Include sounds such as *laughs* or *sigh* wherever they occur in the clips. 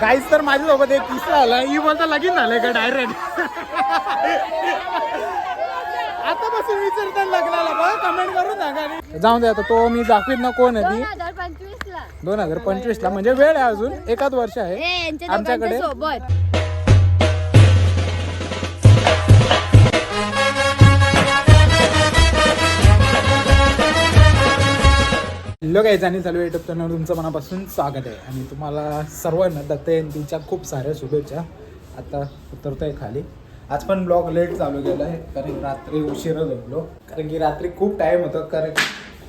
गाईच तर माझ्यासोबत एक किस्सा आला. ही बोलता लगीन झालंय का डायरेक्ट आता बसून विचारतात लग्नाला. बघ कमेंट करून सांगा. जाऊन दे आता. तो मी दाखवीत ना कोण आहे ती? हजार पंचवीस ला दोन हजार पंचवीस ला म्हणजे वेळ आहे अजून. एकाच वर्ष आहे. यांच्या आमच्याकडे. दोघांच्या सोबत. हॅलो गाईज आणि चालू युट्यूब चॅनल तुमचं मनापासून स्वागत आहे. आणि तुम्हाला सर्वांना दत्त जयंतीच्या खूप साऱ्या शुभेच्छा. आता उतरतोय खाली. आज पण ब्लॉग लेट चालू केला आहे कारण रात्री उशिरा झोपलो कारण की रात्री खूप टाईम होतं कारण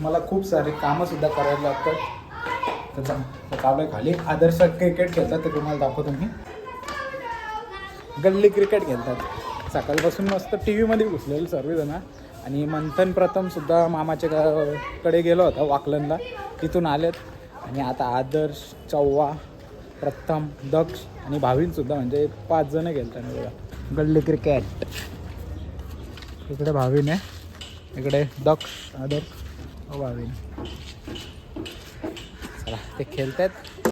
मला खूप सारे कामं सुद्धा करायला लागतात. त्याचा चालू खाली. आदर्श क्रिकेट खेळतात ते तुम्हाला दाखवतो मी. गल्ली क्रिकेट खेळतात. सकाळपासून मस्त टी व्हीमध्ये घुसलेलं सर्वजण. आणि मंथन प्रथम सुद्धा मामाच्या कडे गेलो होता वाकलनला. तिथून आलेत. आणि आता आदर्श चव्वा प्रथम दक्ष आणि भावीनसुद्धा म्हणजे पाच जण गेलतात बघा. गल्ली क्रिकेट इकडे भावीन आहे. इकडे दक्ष आदर्श व भावीन. चला ते खेळतायत.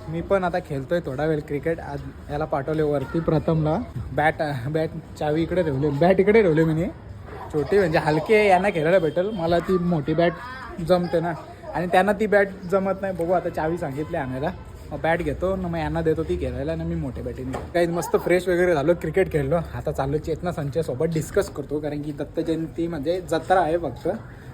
मी पण आता खेळतोय थोडा वेळ क्रिकेट आज याला पाठवले वरती प्रथमला. बॅट बॅट चावी इकडे ठेवली. बॅट इकडे ठेवली मी. छोटी म्हणजे हलके यांना खेळायला भेटेल. मला ती मोठी बॅट जमते ना. आणि त्यांना ती बॅट जमत नाही. बघू आता चावी सांगितली आणायला. मग बॅट घेतो. ना मग यांना देतो ती खेळायला. आणि मी मोठ्या बॅटीने काही मस्त फ्रेश वगैरे झालो. क्रिकेट खेळलो. आता चाललो चेतना संचयसोबत डिस्कस करतो. कारण की दत्त जयंती म्हणजे जत्रा आहे फक्त.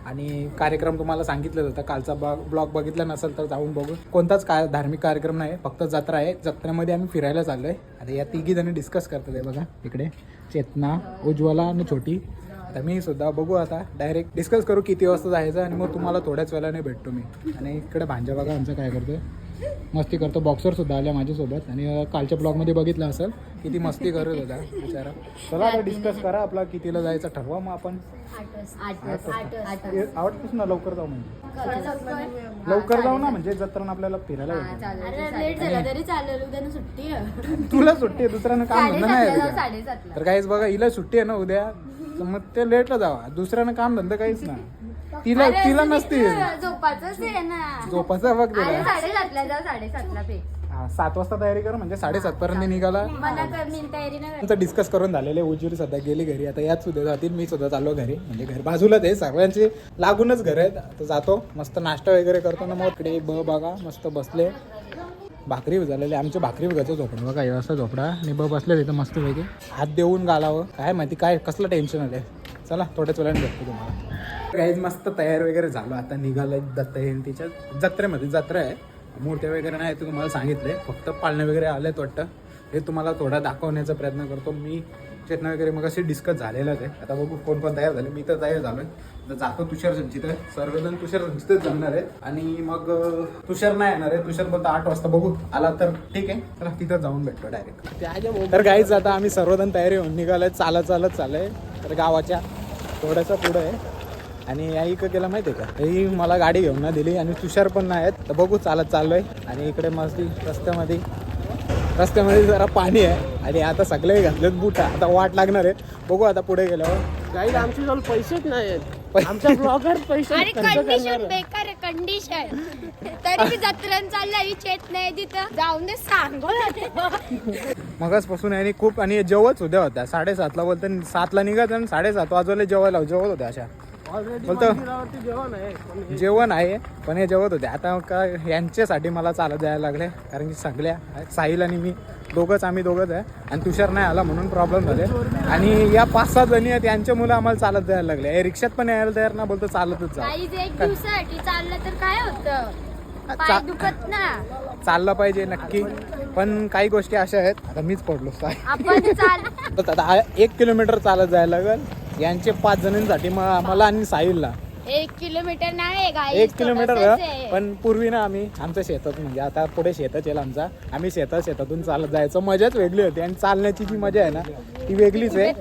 आणि कार्यक्रम तुम्हाला सांगितलं होतं. कालचा ब्लॉग ब्लॉग बघितला नसेल तर जाऊन बघू. कोणताच काय धार्मिक कार्यक्रम नाही. फक्त जत्रा आहे. जत्रेमध्ये आम्ही फिरायला चाललो आहे आता या तिघी जणी डिस्कस करतात आहे बघा. इकडे चेतना उज्ज्वला आणि छोटी. आता मी सुद्धा बघू आता डायरेक्ट डिस्कस करू किती वाजता जायचं आणि मग तुम्हाला थोड्याच वेळाने भेटतो मी. आणि इकडे भांजा बघा आमचं काय करतोय. मस्ती करतो बॉक्सर सुद्धा आल्या माझ्यासोबत. आणि कालच्या ब्लॉगमध्ये बघितलं असेल किती मस्ती करत होता बिचारा. चला आता डिस्कस करा आपला कितीला जायचं ठरवा मग आपण. आवडतच ना लवकर जाऊ म्हणजे. लवकर जाऊ ना म्हणजे जत्रा आपल्याला फिरायला भेटेल. तुला सुट्टी आहे दुसऱ्यानं काम धंदा नाही तर काहीच बघा हिला सुट्टी आहे ना उद्या. मग ते लेटला जावा. दुसऱ्यानं काम धंदा काहीच ना तिला तिला नसती. आहे ना. झोपाचा बघ अरे तिला साडेसातला जाऊ साडेसातला पे. हा, सात वाजता तयारी कर म्हणजे साडेसात पर्यंत निघाला. मला कर मी तयारी नाही तुमचं डिस्कस करून झालेले उज्ज्वल सध्या गेली घरी. आता याच सुद्धा जातील मी सुद्धा चाललो घरी. म्हणजे घर बाजूलाच आहे. सर्वांचे लागूनच घर आहेत. आता जातो. मस्त नाश्ता वगैरे करतो ना. मग इकडे ब बघा. मस्त बसले. भाकरी झालेले आमच्या भाकरी बघायचं झोपडा. बघा हे असं झोपडा. आणि ब बसले तिथं मस्त पैकी हात देऊन घालावं. काय माहिती काय कसलं टेन्शन आलंय. चला थोड्याच वेळाने भेटतो तुम्हाला. काहीच मस्त तयार वगैरे झालो. आता निघालंय दत्त जयंतीच्या जत्रेमध्ये. जत्रा आहे. मूर्त्या वगैरे नाही ते तुम्हाला सांगितले. फक्त पाळणे वगैरे आलेत वाटतं. हे तुम्हाला थोडा दाखवण्याचा प्रयत्न करतो. मी चेतना वगैरे मग असे डिस्कस झालेलंच आहे. आता बघू कोण पण तयार झाले. मी तर तयार झालोय. तर जातो तुषार संचित. सर्वजण तुषार संचितच जमणार आहेत. आणि मग तुषार नाही येणार आहे. तुषार बोलतो आठ वाजता बघू. आला तर ठीक आहे. तर तिथं जाऊन भेटतो डायरेक्ट तर काहीच आता आम्ही सर्वजण तयारी होऊन निघालोय. चालत चालत चालय तर गावाच्या थोडंसं पुढं आहे. आणि आई का केलं माहिती आहे का? ही मला गाडी घेऊन ना दिली. आणि तुषार पण नाही आहेत. तर बघू चालत चाललोय. आणि इकडे मस्ती रस्त्यामध्ये रस्त्यामध्ये जरा पाणी आहे आणि आता सगळे घातलेत बुटा. आता वाट लागणार आहे. बघू आता पुढे गेल्यावर. काही आमच्या जवळ पैसेच नाहीत पै- आमच्या ब्लॉगर पैसे अरे खर्च कंडिशन करणार बेकार आहे कंडिशन तरी मी जत्रण चालला विचेत नाही तिथं. जाऊन दे सांगो ना ते. मगाचपासून आणि खूप आणि जेवत उद्या होत्या. साडेसातला बोलतो सातला निघत आणि साडेसात वाजवले जेवायला जेवत होत्या अशा. बोलतो. जेवण आहे पण हे हे जेवत होते. आता काय यांच्यासाठी मला चालत जायला लागले कारण की सगळ्या साहिल आणि मी दोघंच आम्ही दोघंच आहे. आणि तुषार नाही आला म्हणून प्रॉब्लेम झाले. आणि या पाच सात जणी आहेत यांच्या मुलं आम्हाला चालत जायला लागले. हे रिक्षात पण यायला तयार ना बोलतो चालतच चाललं तर काय होतं? पाय चा- दुखत ना. चाललं पाहिजे नक्की. पण काही गोष्टी अशा आहेत आता मीच पडलो काय आपण चाल तर *laughs* आता एक किलोमीटर चालत जायला लागेल. यांचे पाच जणांसाठी म- मला आणि साहिलला. एक किलोमीटर नाही एक किलोमीटर थोडंसंच आहे. पण पूर्वी ना आम्ही आमच्या शेतात म्हणजे आता पुढे शेतच येईल आमचा. आम्ही शेतात शेतातून चालत जायचं. मजाच वेगळी होती आणि चालण्याची जी मजा आहे ना ती वेगळीच आहे.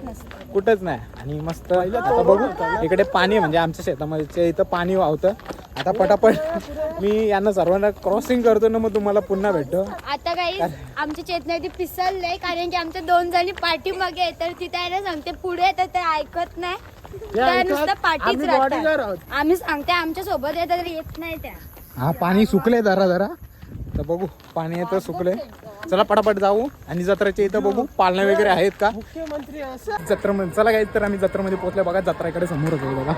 कुठंच नाही. आणि मस्त आता बघू इकडे पाणी आहे म्हणजे आमच्या शेतामध्ये इथं पाणी वाहतं. आता पटापट मी यांना सर्वांना क्रॉसिंग करतो ना मग तुम्हाला पुन्हा भेटतो. आता काही आमच्या चेतनावरती पिसललंय कारण की आमच्या दोन जणी पाठीमागे आहे. तर ती त्याला सांगते पुढे तर ते ऐकत नाही. त्या ऐकत, नुसतं पाठीच आम्ही राहतात सांगते आमच्यासोबत येतात येत नाही त्या. हा पाणी सुकले जरा जरा. तर बघू पाणी येतं सुकले चला पटापट जाऊ आणि जत्राच्या इथं बघू पालण्या वगैरे आहेत का? मुख्यमंत्री जत्रेमध्ये चला काय तर आम्ही जत्रेमध्ये पोहोचले बघा जत्रा इकडे समोरच आहे बघा.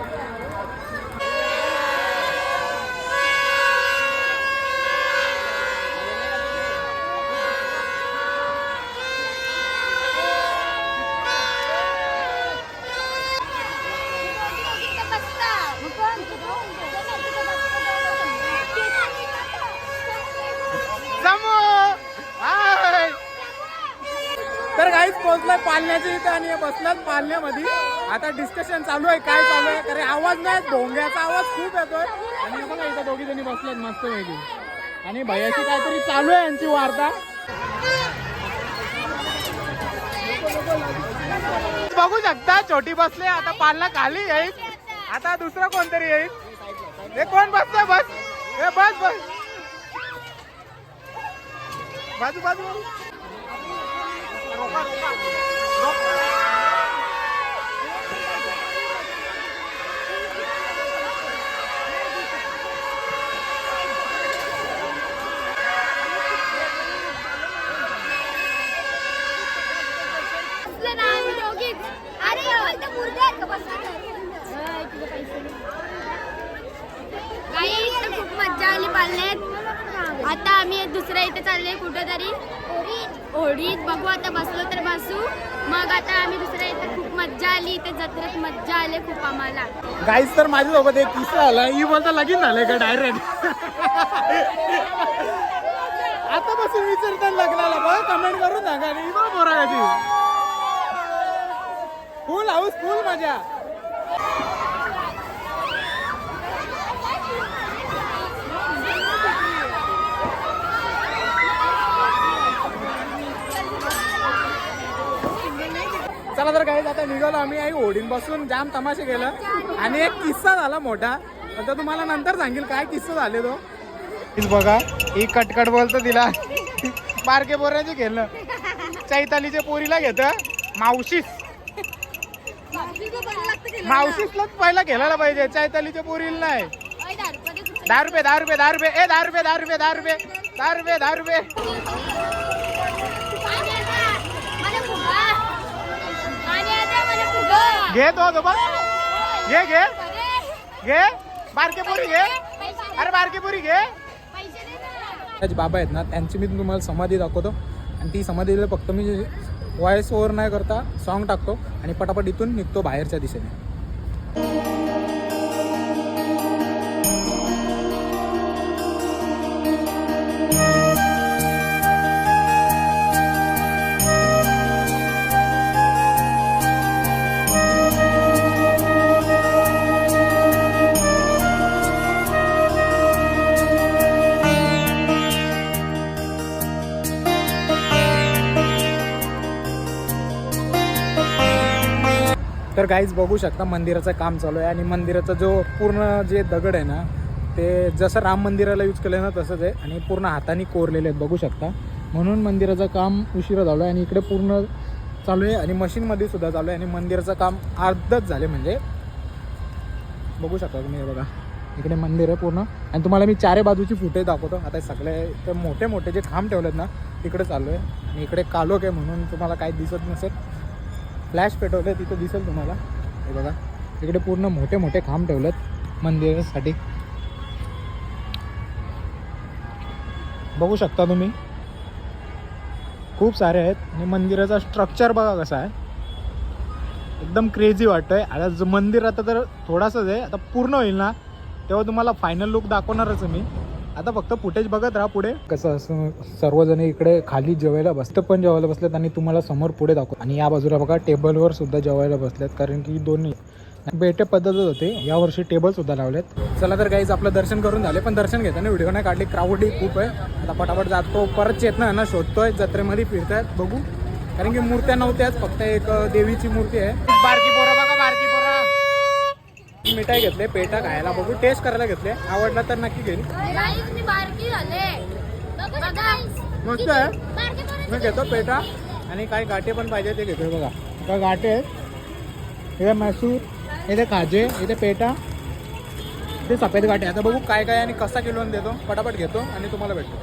पोहोचलाय इथे आणि हे बसलात पालण्यामध्ये आता डिस्कशन चालू आहे काय चालू आहे? कारण आवाज नाही भोंग्याचा आवाज खूप येतोय. आणि बघा इथं दोघी जणी बसल्यात मस्त पैकी. आणि भैयाची काहीतरी चालू आहे यांची वार्ता. बघू शकता छोटी बसले आता पालना खाली येईल. आता दुसरं कोणतरी येईल. हे कोण बसतोय बस. हे बस बस. बाजू बाजू बाजू. रोका, रोका. रोका. अरे इथं मुर्दे आहेत का बसले? काही इथं खूप मज्जा आली पालण्यात आता आम्ही दुसऱ्या इथे चाललोय कुठेतरी ओढीत बसलो तर बसू. मग आता आम्ही दुसऱ्या इथे खूप मज्जा आली इथे जत्रेत मज्जा आली खूप आम्हाला. गाईस तर माझ्यासोबत एक किस्सा आला ही बोलता लगीन झालंय का डायरेक्ट आता बसून विचारतात लग्नाला. बघ कमेंट करून सांगा. आणि ही बघ पोराची फुल हाऊस फुल मजा. चला तर काही आता निघालो आम्ही आई ओढीन बसून जाम तमाशे केलं. आणि एक किस्सा झाला मोठा. आता तुम्हाला नंतर सांगेल काय किस्सा झाले तो. बघा ही कटकट बोलतो तिला बारके पोराचे केलं चैतालीच्या पोरीला घेत. मावशीस. मावशीसलाच पहिला खेळायला पाहिजे. चैतालीच्या पोरीला नाही. दहा रुपये दहा रुपये दहा रुपये ए दहा रुपये दहा रुपये दहा रुपये दहा रुपये दहा रुपये. घे तो तो बघ घे घे. घे. बारके पोरी घे. अरे बारके पोरी घे. त्याचे बाबा आहेत ना त्यांची मी तुम्हाला समाधी दाखवतो. आणि ती समाधीला फक्त मी व्हॉइस ओव्हर नाही करता सॉन्ग टाकतो आणि पटापट इथून निघतो बाहेरच्या दिशेने. गाईज काहीच बघू शकता मंदिराचं काम चालू आहे आणि मंदिराचा जो पूर्ण जे दगड आहे ना ते जसं राम मंदिराला यूज केलं ना तसंच आहे आणि पूर्ण हाताने कोरलेले आहेत बघू शकता. म्हणून मंदिराचं काम उशिरा झालं आहे आणि इकडे पूर्ण चालू आहे आणि मशीनमध्ये सुद्धा चालू आहे आणि मंदिराचं काम अर्धच झाले म्हणजे बघू शकता तुम्ही बघा. इकडे मंदिर आहे पूर्ण. आणि तुम्हाला मी चारे बाजूची फुटे दाखवतो. आता सगळे ते मोठे मोठे जे खांब ठेवलेत ना तिकडे चालू आहे. आणि इकडे कालोख आहे म्हणून तुम्हाला काही दिसत नसेल. फ्लॅश पेटवले तिथं दिसेल तुम्हाला. हे बघा इकडे पूर्ण मोठे मोठे खांब ठेवलेत मंदिरासाठी. बघू शकता तुम्ही. खूप सारे आहेत. आणि मंदिराचा स्ट्रक्चर बघा कसा आहे. एकदम क्रेझी वाटतंय. आता जो मंदिर आता तर थोडासाच आहे. आता पूर्ण होईल ना तेव्हा तुम्हाला फायनल लुक दाखवणारच मी. आता फक्त फुटेज बघत राहा पुढे. कसं असं सर्वजण इकडे खाली जेवायला बसतं पण जेवायला बसलेत आणि तुम्हाला समोर पुढे दाखव आणि या बाजूला बघा टेबलवर सुद्धा जेवायला बसलेत कारण की दोन्ही बेटे पद्धतच होते. यावर्षी टेबल सुद्धा लावलेत. चला तर काहीच आपलं दर्शन करून झाले पण दर्शन घेताना व्हिडिओ नाही काढली. क्राऊडही खूप आहे. आता पटापट जातो. परत चेतना ना शोधतोय. जत्रेमध्ये फिरतायत बघू. कारण की मूर्त्या नव्हत्याच फक्त एक देवीची मूर्ती आहे. बारकी पोरा बघा. मिठाई घेतले पेटा खायला बघू टेस्ट करायला घेतले. आवडला तर नक्की बघा मस्त आहे. मी घेतो पेटा आणि काही गाठे पण पाहिजे ते घेतोय बघा. का गाठे. आहेत इथे मसूर इथे खाजे इथे पेटा ते सफेद गाठी. आता बघू काय काय आणि कसा किलो देतो. पटापट घेतो आणि तुम्हाला भेटतो.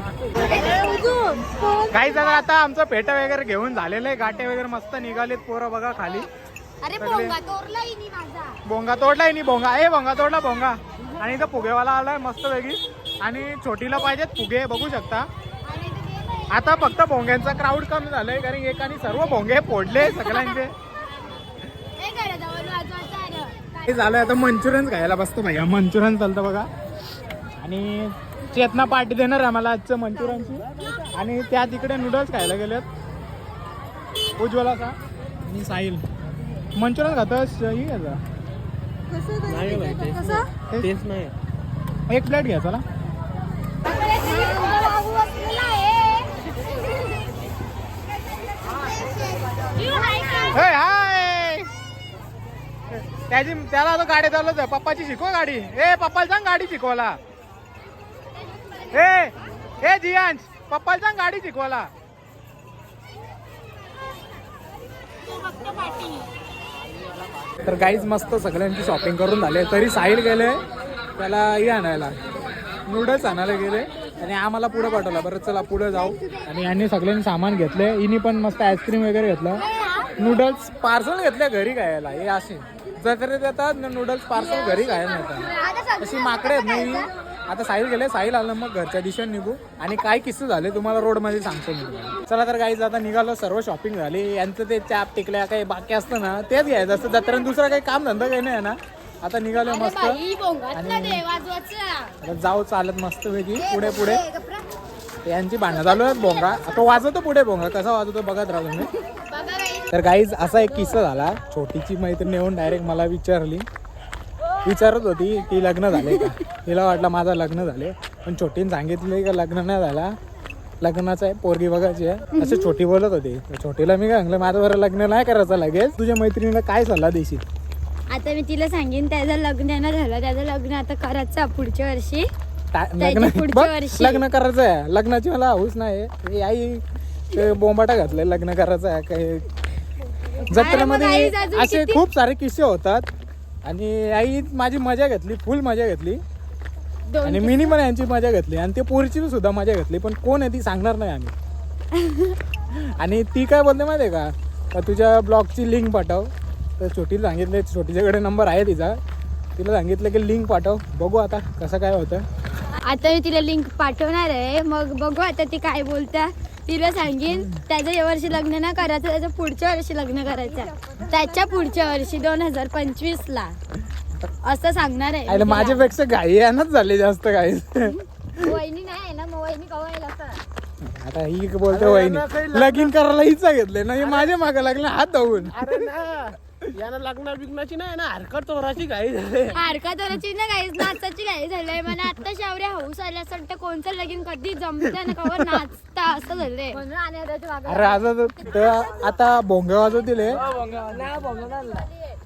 काही जण आता आमचं पेट वगैरे घेऊन झालेलं आहे. गाठे वगैरे मस्त निघालेत पोरं बघा खाली. अरे सगळे- पोंगा तोरला इनी माझा. बोंगा तोडलाय नी बोंगा. ए बोंगा तोडला बोंगा. आणि इथं फुगेवाला आलाय मस्त वेगळी आणि छोटीला पाहिजेत फुगे बघू शकता. आणि ते दे बाई. आता फक्त भोंग्यांचा क्राऊड कमी झालाय कारण एकाने सर्व भोंगे फोडले सगळ्यांचे. वाजवायचं. हे झालं आता मंचुरियन खायला बसतो भैया मंचुरियन चालतं बघा. आणि चेतना पार्टी देणार आहे मला आजचं मंचुरियनची. आणि त्या तिकडे नूडल्स खायला गेलेत. उज्ज्वला का आणि साहिल. मंचुरियन खातोस ही घ्यायचा नाही नाही. एक प्लेट घ्या चला? हे हाय त्याची त्याला आता गाडी चालवत आहे. पप्पाची शिकव गाडी. ए पप्पाला सांग गाडी शिकवायला. ए ए जियांश पप्पाला सांग गाडी शिकवायला. पाठी. तर काहीच मस्त सगळ्यांची शॉपिंग करून झाले. तरी साहिल गेले त्याला हे आणायला. नूडल्स आणायला गेले. आणि आम्हाला पुढे पाठवला. बरं चला पुढे जाऊ. आणि यांनी सगळ्यांनी सामान घेतले हिनी पण मस्त आईस्क्रीम वगैरे घेतलं. नूडल्स पार्सल घेतल्या घरी खायला. हे असे जत्रेत येतात नूडल्स पार्सल घरी खायला मिळतात अशी माकडे आहेत नाही आता साहिल गेले साहिल आलं मग घरच्या दिशेने निघू. आणि काय किस्से झाले तुम्हाला रोडमध्ये सांगतो मी. चला तर काही आता निघालो सर्व शॉपिंग झाली. यांचं ते चाप टिकल्या काही बाकी असतं ना तेच घ्यायचं असतं. जत्रेन दुसरं काही काम धंदा काही नाही ना. आता निघालो मस्त. आणि- जाऊ चालत मस्त पैकी पुढे पुढे. यांची भांडणं चालू आहेत भोंगा. तो वाजवतो पुढे भोंगा. कसा वाजवतो बघत राहा बाई. तर काहीच असा एक किस्सा झाला. छोटीची मैत्रीण येऊन डायरेक्ट मला विचारली. विचारत होती की लग्न झाले का? तिला वाटलं माझं लग्न झाले पण छोटीने सांगितले का लग्न नाही झाला? लग्नाचं आहे पोरगी बघायची आहे. असं छोटी बोलत होती. छोटीला मी काय सांगलं माझं बरं लग्न नाही करायचं लगेच. तुझ्या मैत्रिणीला काय सल्ला देशील? आता मी तिला सांगेन त्याचं लग्न नाही झालं. त्याचं लग्न आता करायचं पुढच्या वर्षी. लग्न पुढच्या वर्षी. लग्न करायचं आहे. लग्नाची मला हौस नाही आई बोंबाटा घातलाय लग्न करायचं आहे. काही जत्रेमध्ये असे खूप सारे किस्से होतात. आणि आई माझी मजा घेतली फुल मजा घेतली. आणि मिनी पण यांची मजा घेतली. आणि ते पोरीची सुद्धा मजा घेतली पण कोण आहे ती सांगणार नाही आम्ही. *laughs* आणि ती काय बोलते माहिती आहे का? का तुझ्या ब्लॉगची लिंक पाठव. तर छोटीला सांगितले छोटीच्याकडे नंबर आहे तिचा. तिला सांगितलं की लिंक पाठव. बघू आता कसं काय होतं. आता मी तिला लिंक पाठवणार आहे. मग बघू आता ती काय बोलता तिला सांगेन त्याचं या वर्षी लग्न नाही करायचं त्याच्या पुढच्या वर्षी लग्न करायचं त्याच्या पुढच्या वर्षी दोन हजार पंचवीस ला असं सांगणार आहे. तिला. माझ्यापेक्षा घाई यानच झाले जास्त काही. वहिनी नाही आहे ना मग वहिनी कवा येईल असं? आता ही बोलते वहिनी. लगीन करायला हिच घेतले ना हे माझ्या मागे लागले हात धावून. अरे ना. यानं लग्न बिग्नाची नाही ना हरकत चोराची काही झाले. हारका दोराची ना काही नाचाची काही झालंय. मला आता शावऱ्या हौस आल्या असं वाटतं कोणचं लगीन कधी जमतं ना कवर नाचता असं झालंय. अरे आता तर आता भोंग वाजवतील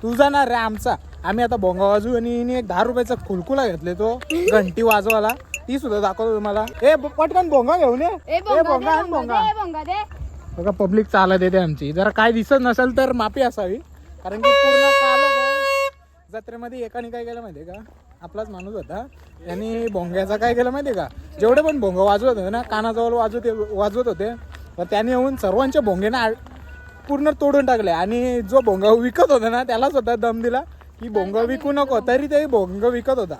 तू जाणार रे आमचा. आम्ही आता भोंगा वाजू आणि हिने एक दहा रुपयाचा खुलकुला घेतले तो घंटी वाजवायला. ती सुद्धा दाखवतो तुम्हाला. ए ब- पटकन भोंगा घेऊन ये. ए ए, बोंगा भोंगा दे, आण बोंगा भोंगा. दे, बोंगा दे. बघा पब्लिक चालत येते आमची. जरा काय दिसत नसेल तर माफी असावी. कारण की पूर्ण चालत जत्रेमध्ये एकाने काय केलं माहितीये का? आपलाच माणूस होता. त्यांनी भोंग्याचा काय केलं माहितीये का? जेवढे पण भोंग वाजवत होते ना कानाजवळ वाजवत वाजवत होते तर त्याने येऊन सर्वांच्या भोंगेना आड- पूर्ण तोडून टाकले. आणि जो भोंगा विकत होता ना त्यालाच होता दम दिला. की भोंग विकू नको तरी ते भोंग विकत होता.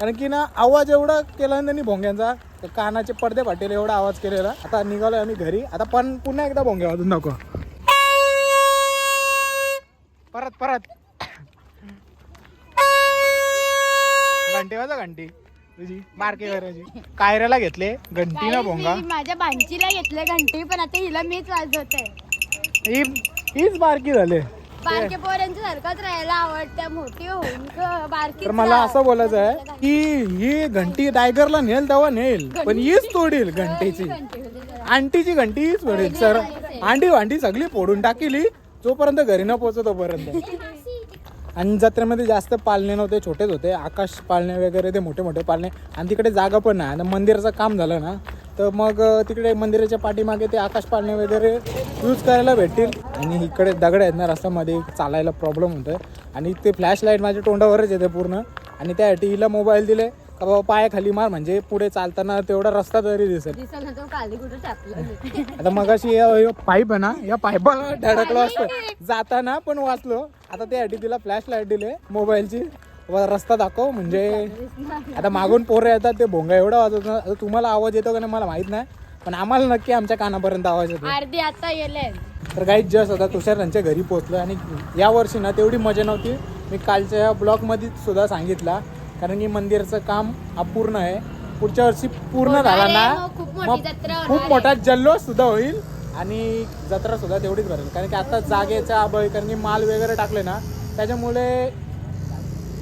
कारण की ना आवाज एवढा केला ना त्यांनी भोंग्यांचा तर कानाचे पडदे फाटेल एवढा आवाज केलेला. आता निघालोय आम्ही घरी. आता पण पुन्हा एकदा भोंगे वाजून नको. परत परत. घंटी वाजा घंटी. तुझी बारके घराची. कायऱ्याला घेतले घंटी ना भोंगा. माझ्या भांचीला घेतलं घंटी पण आता हिला मीच वाजवते ही हीच बारकी झाले. बारके पोरांच्या सारखंच राहायला आवडतं मोठी होऊन बारकी तर मला असं बोलायचं आहे की ही घंटी टायगरला नेल तेव्हा नेल पण हीच तोडील घंटीची. आंटीची घंटी हीच फोडेल सर. आंटी वांटी सगळी फोडून टाकीली जोपर्यंत घरी न पोहोचत तोपर्यंत. आणि जत्रेमध्ये जास्त पाळणे नव्हते छोटेच होते. आकाश पाळणे वगैरे ते मोठे मोठे पाळणे. आणि तिकडे जागा पण नाही. आणि मंदिराचं काम झालं ना तर मग तिकडे मंदिराच्या पाठीमागे ते आकाश पाळणे वगैरे यूज करायला भेटतील. आणि इकडे दगड आहेत ना रस्त्यामध्ये चालायला प्रॉब्लेम होतोय. आणि ते फ्लॅश लाइट माझ्या तोंडावरच येते पूर्ण. आणि त्यासाठी हिला मोबाईल दिले. का बाबा पाय खाली मार म्हणजे पुढे चालताना तेवढा रस्ता तरी दिसेल. दिसत तो काली कुठे टाकलं आता मग अशी पाईप आहे ना या पाईपाला धडकलो असतं. जाताना पण वाचलो. आता त्यासाठी तिला फ्लॅश लाइट दिले मोबाईलची. व रस्ता दाखव म्हणजे आता मागून पोरं येतात ते भोंगा एवढा वाजवत ना आता तुम्हाला आवाज येतो का नाही मला माहीत नाही. पण आम्हाला नक्की आमच्या कानापर्यंत आवाज येतो. अर्धी आता गेले तर काही जस्ट आता तुषार यांच्या घरी पोहोचलो आणि या वर्षी ना तेवढी मजा नव्हती. मी कालच्या ब्लॉगमध्ये सुद्धा सांगितला. कारण की मंदिरचं काम अपूर्ण आहे. पुढच्या वर्षी पूर्ण होणार झाला आहे, ना मग खूप मोठी मग जत्रा होणार खूप आहे. मोठा जल्लोष सुद्धा होईल आणि जत्रा सुद्धा तेवढीच भरेल. कारण की आता जागेचा अभाव आहे कारण की माल वगैरे टाकले ना त्याच्यामुळे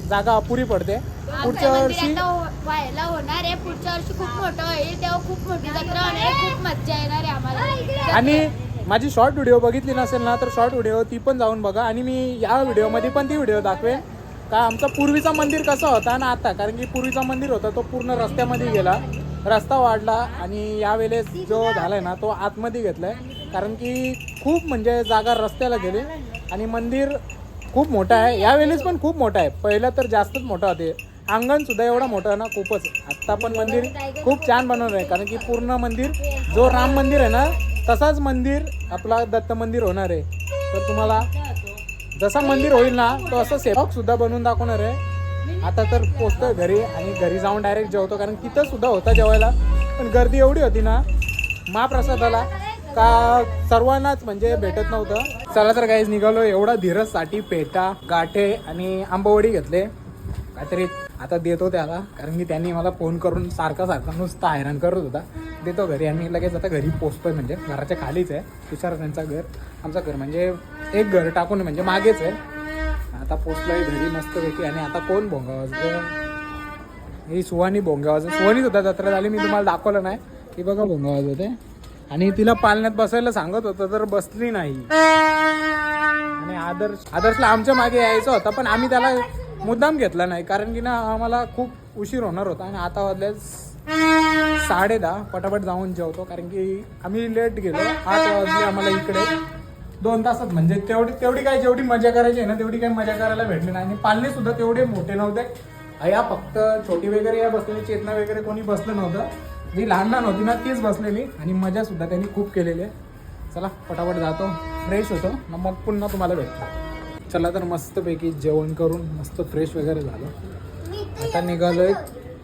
जागा अपुरी पडते. पुढच्या आमचं वर्षी मंदिर आता हो- व्हायला होणार आहे. पुढच्या वर्षी खूप मोठं होईल तेव्हा खूप मोठी जत्रा होणार आहे. खूप मज्जा येणार आहे आम्हाला. आणि माझी शॉर्ट व्हिडिओ बघितली नसेल ना तर शॉर्ट व्हिडिओ ती पण जाऊन बघा आणि मी या व्हिडिओमध्ये पण ती व्हिडिओ दाखवेन. का आमचा पूर्वीचा मंदिर कसा होता ना आता? कारण की पूर्वीचा मंदिर होता तो पूर्ण रस्त्यामध्ये गेला. रस्ता वाढला आणि यावेळेस जो झालाय ना तो आतमध्ये घेतलाय. कारण की खूप म्हणजे जागा रस्त्याला गेली आणि मंदिर खूप मोठं आहे. यावेळेस पण खूप मोठं आहे. पहिलं तर जास्तच मोठं होते. अंगण सुद्धा एवढा मोठं ना खूपच. आत्ता पण मंदिर खूप छान बनवलं आहे. कारण की पूर्ण मंदिर जो राम मंदिर आहे ना तसाच मंदिर आपला दत्त मंदिर होणार आहे. तर तुम्हाला जसा मंदिर होईल ना तो असं सेवक सुद्धा बनवून दाखवणार आहे. आता तर पोचतोय घरी आणि घरी जाऊन डायरेक्ट जेवतो कारण तिथं सुद्धा होता जेवायला. पण गर्दी एवढी होती ना महाप्रसादाला का सर्वांनाच म्हणजे भेटत नव्हतं. चला तर काहीच निघालो एवढा धीरजसाठी पेटा गाठे आणि आंबवडी घेतले. काहीतरी आता देतो त्याला कारण की त्यांनी मला फोन करून सारखा सारखा नुसता हैराण करत होता. देतो घरी आणि लगेच आता घरी पोचतोय म्हणजे. घराच्या खालीच आहे. तुषार त्यांचा घर. आमचं घर म्हणजे एक घर टाकून म्हणजे मागेच आहे. आता पोचलोय घरी मस्तपैकी आणि आता कोण भोंगा वाजतं ही सुहानी भोंगा वाजत सुहानीच होता जत्रा झाली मी तुम्हाला दाखवलं नाही. की बघा भोंगा वाजवते आणि तिला पालण्यात बसायला सांगत होतं तर बसली नाही. आणि आदर्श आदर्शला आमच्या मागे यायचं होता पण आम्ही त्याला मुद्दाम घेतला नाही कारण की ना आम्हाला खूप उशीर होणार होता आणि आता वाजले साडे दहा. पटापट जाऊन जेवतो कारण की आम्ही लेट गेलो. आठ वाजले आम्हाला इकडे. दोन तासात म्हणजे तेवढी तेवढी काय जेवढी मजा करायची आहे ना तेवढी काही मजा करायला भेटली नाही. आणि पालणे सुद्धा तेवढे मोठे नव्हते. या फक्त छोटी वगैरे या बसलेली चेतना वगैरे कोणी बसलं नव्हतं. जी लहान लहान होती ना तीच बसलेली. आणि मजा सुद्धा त्यांनी खूप केलेली आहे. चला पटापट जातो. फ्रेश होतो. मग पुन्हा तुम्हाला भेटतो. चला तर मस्तपैकी जेवण करून मस्त फ्रेश वगैरे झालं. आता निघालोय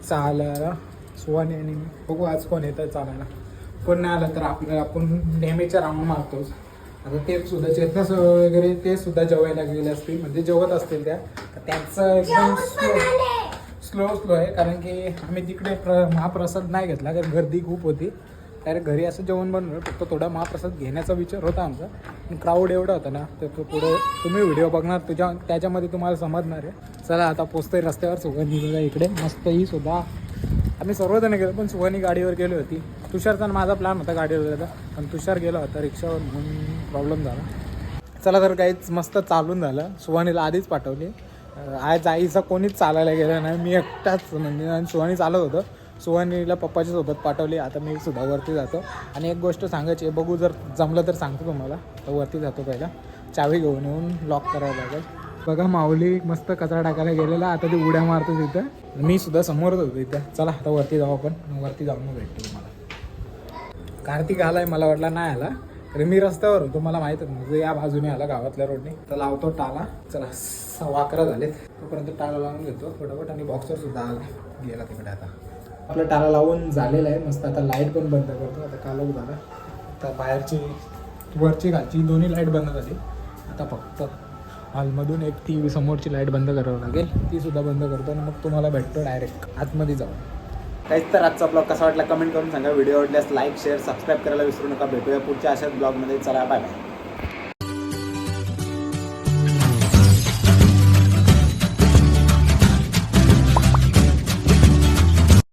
चालायला. सुवानी आणि बघू आज कोण येतं चालायला. कोण नाही आलं तर आपल्याला आपण नेहमीच्या राऊंड मारतोच. आता ते सुद्धा चेतना वगैरे ते सुद्धा जेवायला गेले असतील म्हणजे जेवत असतील त्या. तर त्यांचं एकदम स्लो स्लो स्लो आहे. कारण की आम्ही तिकडे प्र महाप्रसाद नाही घेतला कारण गर्दी खूप होती. डायरेक्ट घरी असं जेवण बनवलं फक्त थोडा महाप्रसाद घेण्याचा विचार होता आमचा. पण क्राऊड एवढा होता ना तर तो पुढे तुम्ही व्हिडिओ बघणार तुझ्या त्याच्यामध्ये तुम्हाला समजणार आहे. चला आता पोचतोय रस्त्यावर सुगंधी बघा इकडे मस्त ही सुद्धा. आम्ही सर्वजण गेलो पण सुगंधी गाडीवर गेली होती. तुषारचा तर माझा प्लॅन होता गाडीवर जायचा पण तुषार गेला होता रिक्षावर म्हणून प्रॉब्लेम झाला. चला तर काहीच मस्त चालून झालं. सुहानीला आधीच पाठवली. आज आईचा कोणीच चालायला गेलं नाही मी एकटाच म्हणजे आणि सुहानी चालत होतं. सुहानीला पप्पाच्या सोबत पाठवली. आता मी सुद्धा वरती जातो. आणि एक गोष्ट सांगायची आहे, बघू जर जमलं तर सांगतो तुम्हाला. तर वरती जातो पहिला. चावी घेऊन येऊन लॉक करावं लागेल. बघा माऊली मस्त कचरा टाकायला गेलेला. आता ती उड्या मारतो तिथं मी सुद्धा समोरच होतो इथं. चला आता वरती जाऊ आपण. मग वरती जाऊन मग भेटतो तुम्हाला. कार्तिक आलाय मला वाटला नाही आला. तर मी रस्त्यावर होतो मला माहीत म्हणजे या बाजूने आला गावातल्या रोडने तर लावतो टाला. चला सव्वा अकरा झालेत. तोपर्यंत टाला लावून घेतो. फटाफट. आणि बॉक्सर सुद्धा आला. गेला तिकडे आता. आपला टाला लावून झालेला आहे. मस्त आता लाइट पण बंद करतो. आता कालोख झाला. आता बाहेरची वरची खालची दोन्ही लाइट बंद झाली. आता फक्त हॉलमधून एक टी व्ही समोरची लाइट बंद करावं लागेल. ती सुद्धा बंद करतो आणि मग तुम्हाला भेटतो डायरेक्ट आतमध्ये जाऊन. काहीच तर आजचा ब्लॉग कसा वाटला? कमेंट करून सांगा. व्हिडिओ आवडल्यास लाईक शेअर सबस्क्राईब करायला विसरू नका. भेटूया पुढच्या अशाच ब्लॉगमध्ये चला बाय बाय